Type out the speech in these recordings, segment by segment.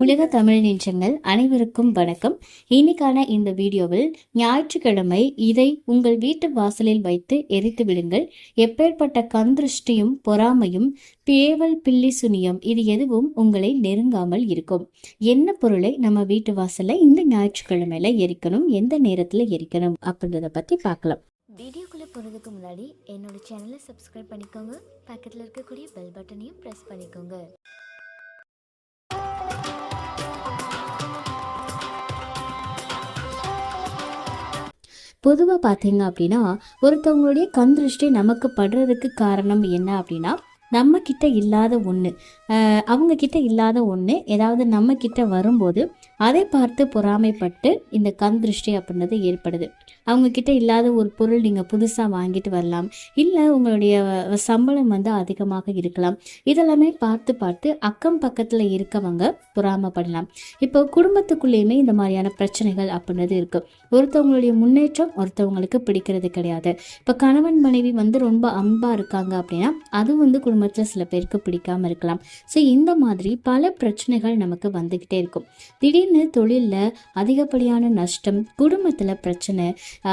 உலக தமிழ் நெஞ்சங்கள் அனைவருக்கும் வணக்கம். இன்னைக்கான இந்த வீடியோவில் ஞாயிற்றுக்கிழமை இதை உங்கள் வீட்டு வாசலில் வைத்து எரித்து விடுங்கள். எப்பேற்பட்ட கந்திருஷ்டியும் பொறாமையும் பேவல் பில்லி சுனியம் இது எதுவும் உங்களை நெருங்காமல் இருக்கும். என்ன பொருளை நம்ம வீட்டு வாசல்ல இந்த ஞாயிற்றுக்கிழமையில எரிக்கணும்? எந்த நேரத்துல எரிக்கணும்? அப்படின்றத பத்தி பார்க்கலாம். வீடியோக்குள்ளே போகிறதுக்கு முன்னாடி என்னோட சேனலை சப்ஸ்கிரைப் பண்ணிக்கோங்க. பக்கத்தில் இருக்கக்கூடிய பெல் பட்டனையும் ப்ரெஸ் பண்ணிக்கோங்க. பொதுவாக பார்த்தீங்க அப்படின்னா ஒருத்தவங்களுடைய கண் திருஷ்டி நமக்கு படுறதுக்கு காரணம் என்ன அப்படின்னா நம்ம கிட்ட இல்லாத ஒன்று அவங்க கிட்ட இல்லாத ஒன்று ஏதாவது நம்ம கிட்ட வரும்போது அதை பார்த்து பொறாமைப்பட்டு இந்த கண் திருஷ்டி அப்படின்றது ஏற்படுது. அவங்க கிட்ட இல்லாத ஒரு பொருள் நீங்கள் புதுசாக வாங்கிட்டு வரலாம். இல்லை உங்களுடைய சம்பளம் வந்து அதிகமாக இருக்கலாம். இதெல்லாமே பார்த்து பார்த்து அக்கம் பக்கத்தில் இருக்கவங்க பொறாமப்படலாம். இப்போ குடும்பத்துக்குள்ளேயுமே இந்த மாதிரியான பிரச்சனைகள் அப்படின்றது இருக்கு. ஒருத்தவங்களுடைய முன்னேற்றம் ஒருத்தவங்களுக்கு பிடிக்கிறது கிடையாது. இப்போ கணவன் மனைவி வந்து ரொம்ப அன்பா இருக்காங்க அப்படின்னா அது வந்து குடும்பத்தில் சில பேருக்கு பிடிக்காம இருக்கலாம். ஸோ இந்த மாதிரி பல பிரச்சனைகள் நமக்கு வந்துக்கிட்டே இருக்கும். திடீர் திடீர்னு தொழிலில் அதிகப்படியான நஷ்டம் குடும்பத்தில் பிரச்சனை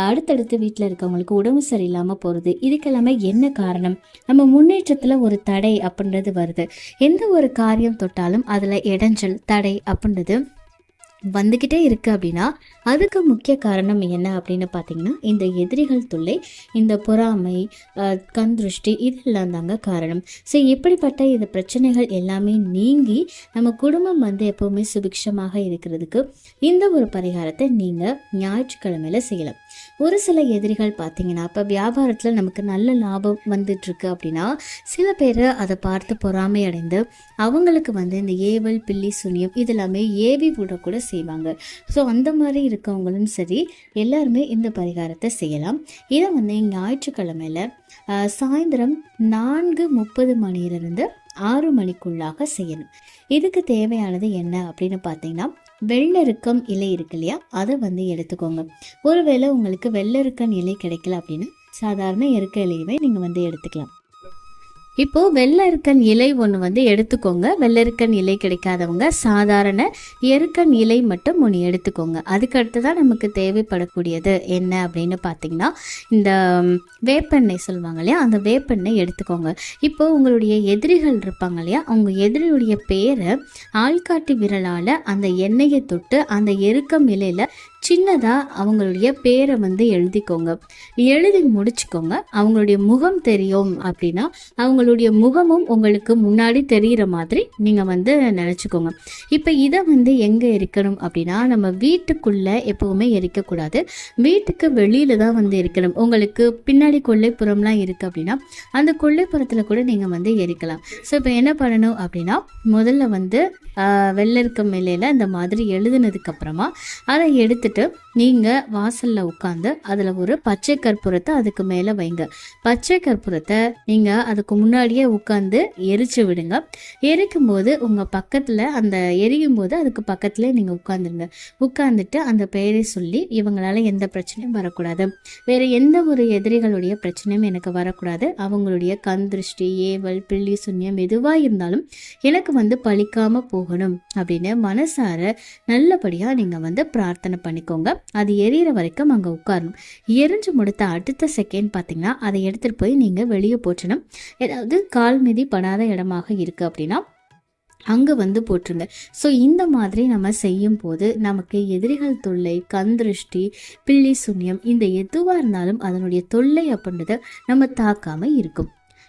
அடுத்தடுத்து வீட்டில் இருக்கவங்களுக்கு உடம்பு சரியில்லாமல் போகிறது இதுக்கெல்லாமே என்ன காரணம்? நம்ம முன்னேற்றத்தில் ஒரு தடை அப்படின்றது வருது. எந்த ஒரு காரியம் தொட்டாலும் அதில் இடைஞ்சல் தடை அப்படின்றது வந்துக்கிட்டே இருக்கு அப்படின்னா அதுக்கு முக்கிய காரணம் என்ன அப்படின்னு பார்த்தீங்கன்னா இந்த எதிரிகள் தொல்லை இந்த பொறாமை அஹ், கண் திருஷ்டி இதெல்லாம் தாங்க காரணம். ஸோ இப்படிப்பட்ட இந்த பிரச்சனைகள் எல்லாமே நீங்கி நம்ம குடும்பம் வந்து எப்போவுமே சுபிக்ஷமாக இருக்கிறதுக்கு இந்த ஒரு பரிகாரத்தை நீங்கள் ஞாயிற்றுக்கிழமையில செய்யலாம். ஒரு சில எதிரிகள் பார்த்தீங்கன்னா இப்போ வியாபாரத்தில் நமக்கு நல்ல லாபம் வந்துட்டு இருக்கு அப்படின்னா சில பேர் அதை பார்த்து பொறாமை அடைந்து அவங்களுக்கு வந்து இந்த ஏவல் பில்லி சுனியம் இதெல்லாமே ஏவி விட கூட செய்வாங்க. ஸோ அந்த மாதிரி இருக்கவங்களும் சரி எல்லாருமே இந்த பரிகாரத்தை செய்யலாம். இதை வந்து ஞாயிற்றுக்கிழமையில் ஆஹ், சாயந்தரம் நான்கு முப்பது மணியிலிருந்து ஆறு மணிக்குள்ளாக செய்யணும். இதுக்கு தேவையானது என்ன அப்படின்னு பார்த்தீங்கன்னா வெள்ளருக்கம் இலை இருக்கு இல்லையா? அதை வந்து எடுத்துக்கோங்க. ஒருவேளை உங்களுக்கு வெள்ளருக்கன் இலை கிடைக்கல அப்படின்னா சாதாரண இருக்க இலையவே நீங்கள் வந்து எடுத்துக்கலாம். இப்போ வெள்ளரிக்கன் இலை ஒன்று வந்து எடுத்துக்கோங்க. வெள்ளரிக்கன் இலை கிடைக்காதவங்க சாதாரண எருக்கன் இலை மட்டும் ஒன்று எடுத்துக்கோங்க. அதுக்கு அடுத்ததான் நமக்கு தேவைப்படக்கூடியது என்ன அப்படின்னு பார்த்தீங்கன்னா இந்த வேப்பெண்ணெய் சொல்லுவாங்க இல்லையா? அந்த வேப்பெண்ணெய் எடுத்துக்கோங்க. இப்போ உங்களுடைய எதிரிகள் இருப்பாங்க இல்லையா? அவங்க எதிரியுடைய பேரை ஆள்காட்டி விரலால் அந்த எண்ணெயை தொட்டு அந்த எருக்கம் இலையில் சின்னதாக அவங்களுடைய பேரை வந்து எழுதிக்கோங்க. எழுதி முடிச்சுக்கோங்க. அவங்களுடைய முகம் தெரியும் அப்படின்னா அவங்களுடைய முகமும் உங்களுக்கு முன்னாடி தெரிகிற மாதிரி நீங்கள் வந்து நினச்சிக்கோங்க. இப்போ இதை வந்து எங்கே எரிக்கணும் அப்படின்னா நம்ம வீட்டுக்குள்ளே எப்போவுமே எரிக்கக்கூடாது வீட்டுக்கு வெளியில் தான் வந்து எரிக்கணும் உங்களுக்கு பின்னாடி கொள்ளைப்புறம்லாம் இருக்குது அப்படின்னா அந்த கொள்ளைப்புறத்தில் கூட நீங்கள் வந்து எரிக்கலாம் ஸோ இப்போ என்ன பண்ணணும் அப்படின்னா முதல்ல வந்து ஆஹ், இருக்க மேலையில் இந்த மாதிரி எழுதுனதுக்கப்புறமா அதை எடுத்துட்டு খেতে நீங்கள் வாசலில் உட்காந்து அதில் ஒரு பச்சை கற்பூரத்தை அதுக்கு மேலே வைங்க. பச்சை கற்பூரத்தை நீங்கள் அதுக்கு முன்னாடியே உட்காந்து எரிச்சு விடுங்க. எரிக்கும் போது உங்கள் பக்கத்தில் அந்த எரியும் போது அதுக்கு பக்கத்துலேயே நீங்கள் உட்காந்துருங்க உட்காந்துட்டு அந்த பெயரை சொல்லி இவங்களால் எந்த பிரச்சனையும் வரக்கூடாது. வேறு எந்த ஒரு எதிரிகளுடைய பிரச்சனையும் எனக்கு வரக்கூடாது. அவங்களுடைய கண் திருஷ்டி ஏவல் பில்லி சுண்ணியம் எதுவாக இருந்தாலும் எனக்கு வந்து பழிக்காமல் போகணும் அப்படின்னு மனசார நல்லபடியாக நீங்கள் வந்து பிரார்த்தனை பண்ணிக்கோங்க. அது எரியிற வரைக்கும் அங்கே உட்காரணும். எரிஞ்சு முடித்த அடுத்த செகண்ட் பார்த்தீங்கன்னா அதை எடுத்துகிட்டு போய் நீங்கள் வெளியே போற்றணும். ஏதாவது கால் மிதி படாத இடமாக இருக்குது அப்படின்னா அங்கே வந்து போட்டுருங்க ஸோ இந்த மாதிரி நம்ம செய்யும் போது நமக்கு எதிரிகள் தொல்லை கந்திருஷ்டி பில்லி சுண்ணியம் இந்த எதுவாக இருந்தாலும் அதனுடைய தொல்லை அப்படின்றத நம்ம தாக்காமல் இருக்கும்.